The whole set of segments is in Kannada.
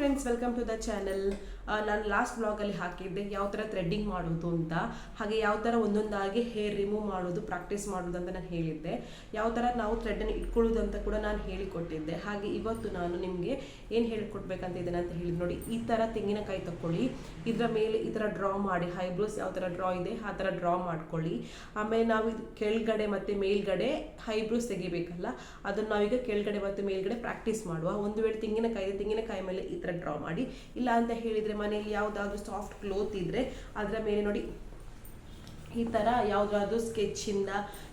Friends welcome to the channel ನಾನು ಲಾಸ್ಟ್ ಬ್ಲಾಗಲ್ಲಿ ಹಾಕಿದ್ದೆ, ಯಾವ ಥರ ಥ್ರೆಡ್ಡಿಂಗ್ ಮಾಡೋದು ಅಂತ. ಹಾಗೆ ಯಾವ ಥರ ಒಂದೊಂದಾಗಿ ಹೇರ್ ರಿಮೂವ್ ಮಾಡೋದು ಪ್ರಾಕ್ಟೀಸ್ ಮಾಡೋದು ಅಂತ ನಾನು ಹೇಳಿದ್ದೆ. ಯಾವ ಥರ ನಾವು ಥ್ರೆಡ್ಡನ್ನು ಇಟ್ಕೊಳ್ಳೋದು ಅಂತ ಕೂಡ ನಾನು ಹೇಳಿಕೊಟ್ಟಿದ್ದೆ. ಹಾಗೆ ಇವತ್ತು ನಾನು ನಿಮಗೆ ಏನು ಹೇಳಿಕೊಡ್ಬೇಕಂತ ಇದ್ದೇನೆ ಅಂತ ಹೇಳಿ ನೋಡಿ, ಈ ಥರ ತೆಂಗಿನಕಾಯಿ ತಗೊಳ್ಳಿ ಇದರ ಮೇಲೆ ಈ ಥರ ಡ್ರಾ ಮಾಡಿ ಹೈಬ್ರೋಸ್ ಯಾವ ಥರ ಡ್ರಾ ಇದೆ, ಆ ಥರ ಡ್ರಾ ಮಾಡ್ಕೊಳ್ಳಿ. ಆಮೇಲೆ ನಾವು ಇದು ಕೆಳಗಡೆ ಮತ್ತು ಮೇಲ್ಗಡೆ ಹೈಬ್ರೋಸ್ ತೆಗಿಬೇಕಲ್ಲ, ಅದನ್ನು ನಾವೀಗ ಕೆಳಗಡೆ ಮತ್ತು ಮೇಲ್ಗಡೆ ಪ್ರಾಕ್ಟೀಸ್ ಮಾಡುವ. ಒಂದು ವೇಳೆ ತೆಂಗಿನಕಾಯಿ ತೆಂಗಿನಕಾಯಿ ಮೇಲೆ ಈ ಥರ ಡ್ರಾ ಮಾಡಿ. ಇಲ್ಲ ಅಂತ ಹೇಳಿದರೆ ಮನೆಯಲ್ಲಿ ಯಾವುದಾದ್ರೂ ಸಾಫ್ಟ್ ಕ್ಲೋತ್ ಇದ್ರೆ ಅದರ ಮೇಲೆ ನೋಡಿ. ಈ ಥರ ಯಾವುದಾದ್ರೂ ಸ್ಕೆಚ್ಚಿಂದ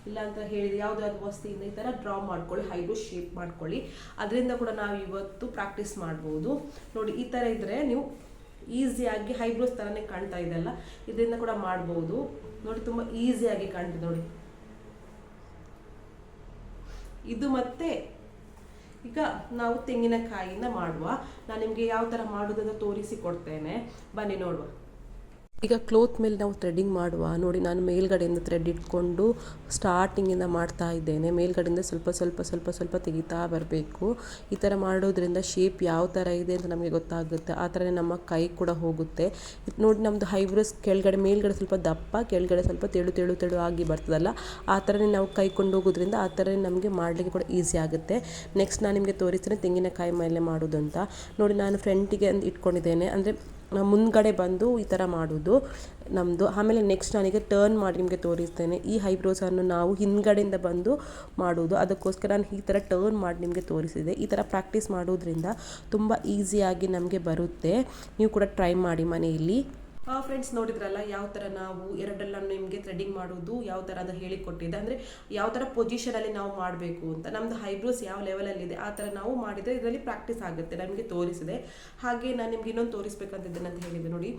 ಇಲ್ಲ ಅಂತ ಹೇಳಿದ್ರೆ ಯಾವುದಾದ್ರೂ ವಸ್ತುಯಿಂದ ಈ ಥರ ಡ್ರಾ ಮಾಡ್ಕೊಳ್ಳಿ ಹೈಬ್ರೋ ಶೇಪ್ ಮಾಡ್ಕೊಳ್ಳಿ. ಅದರಿಂದ ಕೂಡ ನಾವು ಇವತ್ತು ಪ್ರಾಕ್ಟೀಸ್ ಮಾಡ್ಬೋದು. ನೋಡಿ, ಈ ಥರ ಇದ್ರೆ ನೀವು ಈಸಿಯಾಗಿ ಹೈಬ್ರೋಸ್ ಥರನೇ ಕಾಣ್ತಾ ಇದೆಲ್ಲ ಇದರಿಂದ ಕೂಡ ಮಾಡ್ಬೋದು. ನೋಡಿ, ತುಂಬ ಈಸಿಯಾಗಿ ಕಾಣ್ತದೆ ನೋಡಿ. ಇದು ಮತ್ತೆ ಈಗ ನಾವು ತೆಂಗಿನಕಾಯಿಯಿಂದ ಮಾಡುವ. ನಾನು ನಿಮಗೆ ಯಾವ ಥರ ಮಾಡೋದನ್ನು ತೋರಿಸಿ ಕೊಡ್ತೇನೆ. ಬನ್ನಿ ನೋಡುವ. ಈಗ ಕ್ಲೋತ್ ಮೇಲೆ ನಾವು ಥ್ರೆಡ್ಡಿಂಗ್ ಮಾಡುವ, ನೋಡಿ ನಾನು ಮೇಲ್ಗಡೆಯಿಂದ ಥ್ರೆಡ್ ಇಟ್ಕೊಂಡು ಸ್ಟಾರ್ಟಿಂಗಿಂದ ಮಾಡ್ತಾ ಇದ್ದೇನೆ. ಮೇಲ್ಗಡೆಯಿಂದ ಸ್ವಲ್ಪ ಸ್ವಲ್ಪ ಸ್ವಲ್ಪ ಸ್ವಲ್ಪ ತೆಗಿತಾ ಬರಬೇಕು. ಈ ಥರ ಮಾಡೋದ್ರಿಂದ ಶೇಪ್ ಯಾವ ಥರ ಇದೆ ಅಂತ ನಮಗೆ ಗೊತ್ತಾಗುತ್ತೆ. ಆ ಥರನೇ ನಮ್ಮ ಕೈ ಕೂಡ ಹೋಗುತ್ತೆ. ನೋಡಿ ನಮ್ಮದು ಹೈಬ್ರೋಸ್ ಕೆಳಗಡೆ, ಮೇಲ್ಗಡೆ ಸ್ವಲ್ಪ ದಪ್ಪ, ಕೆಳಗಡೆ ಸ್ವಲ್ಪ ತೆಳು ತೆಳು ತೆಳು ಆಗಿ ಬರ್ತದಲ್ಲ, ಆ ಥರನೇ ನಾವು ಕೈ ಕೊಂಡೋಗೋದ್ರಿಂದ ಆ ಥರನೇ ನಮಗೆ ಮಾಡಲಿಕ್ಕೆ ಕೂಡ ಈಸಿ ಆಗುತ್ತೆ. ನೆಕ್ಸ್ಟ್ ನಾನು ನಿಮಗೆ ತೋರಿಸ್ತೇನೆ ತೆಂಗಿನಕಾಯಿ ಮೇಲೆ ಮಾಡೋದು ಅಂತ ನೋಡಿ ನಾನು ಫ್ರೆಂಟಿಗೆ ಅಂದು ಇಟ್ಕೊಂಡಿದ್ದೇನೆ. ಅಂದರೆ ಮುಂದ್ಗಡೆ ಬಂದು ಈ ಥರ ಮಾಡೋದು. ನಮ್ಮದು ಆಮೇಲೆ ನೆಕ್ಸ್ಟ್ ನನಗೆ ಟರ್ನ್ ಮಾಡಿ ನಿಮಗೆ ತೋರಿಸ್ತೇನೆ. ಈ ಹೈಬ್ರೋಸನ್ನು ನಾವು ಹಿಂದ್ಗಡೆಯಿಂದ ಬಂದು ಮಾಡೋದು. ಅದಕ್ಕೋಸ್ಕರ ನಾನು ಈ ಥರ ಟರ್ನ್ ಮಾಡಿ ನಿಮಗೆ ತೋರಿಸಿದೆ. ಈ ಥರ ಪ್ರಾಕ್ಟೀಸ್ ಮಾಡೋದ್ರಿಂದ ತುಂಬ ಈಸಿಯಾಗಿ ನಮಗೆ ಬರುತ್ತೆ. ನೀವು ಕೂಡ ಟ್ರೈ ಮಾಡಿ ಮನೆಯಲ್ಲಿ. ಫ್ರೆಂಡ್ಸ್ ನೋಡಿದ್ರಲ್ಲ, ಯಾವ ಥರ ನಾವು ಎರಡೆಲ್ಲ ನಿಮಗೆ ಥ್ರೆಡಿಂಗ್ ಮಾಡೋದು, ಯಾವ ಥರ ಅದು ಹೇಳಿಕೊಟ್ಟಿದೆ ಅಂದರೆ ಯಾವ ಥರ ಪೊಸಿಷನಲ್ಲಿ ನಾವು ಮಾಡಬೇಕು ಅಂತ. ನಮ್ಮದು ಹೈಬ್ರೋಸ್ ಯಾವ ಲೆವೆಲಲ್ಲಿದೆ ಆ ಥರ ನಾವು ಮಾಡಿದರೆ ಇದರಲ್ಲಿ ಪ್ರಾಕ್ಟೀಸ್ ಆಗುತ್ತೆ, ನಮಗೆ ತೋರಿಸಿದೆ. ಹಾಗೆ ನಾನು ನಿಮ್ಗೆ ಇನ್ನೊಂದು ತೋರಿಸ್ಬೇಕಂತಿದ್ದೇನೆ ಅಂತ ಹೇಳಿದೆ ನೋಡಿ.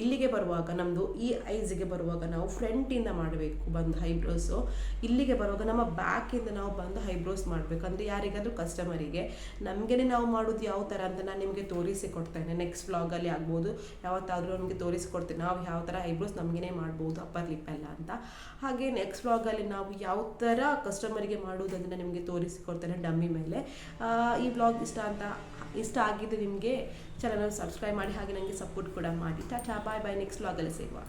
ಇಲ್ಲಿಗೆ ಬರುವಾಗ ನಮ್ಮದು ಈ ಐಸಿಗೆ ಬರುವಾಗ ನಾವು ಫ್ರಂಟಿಂದ ಮಾಡಬೇಕು ಬಂದು ಹೈಬ್ರೋಸು ಇಲ್ಲಿಗೆ ಬರುವಾಗ ನಮ್ಮ ಬ್ಯಾಕಿಂದ ನಾವು ಬಂದು ಹೈಬ್ರೋಸ್ ಮಾಡಬೇಕು. ಅಂದರೆ ಯಾರಿಗಾದರೂ ಕಸ್ಟಮರಿಗೆ ನಮಗೇ ನಾವು ಮಾಡೋದು ಯಾವ ಥರ ಅಂತ ನಾನು ನಿಮಗೆ ತೋರಿಸಿ ಕೊಡ್ತೇನೆ. ನೆಕ್ಸ್ಟ್ ವ್ಲಾಗಲ್ಲಿ ಆಗ್ಬೋದು, ಯಾವತ್ತಾದರೂ ನಮಗೆ ತೋರಿಸಿಕೊಡ್ತೇನೆ ನಾವು ಯಾವ ಥರ ಐಬ್ರೋಸ್ ನಮಗೇನೆ ಮಾಡ್ಬೋದು ಅಪ್ಪರ್ ಲಿಪ್ ಎಲ್ಲ ಅಂತ. ಹಾಗೆ ನೆಕ್ಸ್ಟ್ ವ್ಲಾಗಲ್ಲಿ ನಾವು ಯಾವ ಥರ ಕಸ್ಟಮರಿಗೆ ಮಾಡೋದನ್ನು ನಿಮಗೆ ತೋರಿಸಿಕೊಡ್ತೇನೆ ಡಮ್ಮಿ ಮೇಲೆ. ಈ ವ್ಲಾಗ್ ಇಷ್ಟ ಅಂತ, ಇಷ್ಟ ಆಗಿದ್ದು ನಿಮಗೆ ಚಾನಲ್ ಸಬ್ಸ್ಕ್ರೈಬ್ ಮಾಡಿ, ಹಾಗೆ ನನಗೆ ಸಪೋರ್ಟ್ ಕೂಡ ಮಾಡಿ. ಟಾಟಾ ಬಾಯ್ ಬಾಯ್ ನೆಕ್ಸ್ಟ್ ವ್ಲಾಗಲ್ಲಿ ಸಿಗುವ.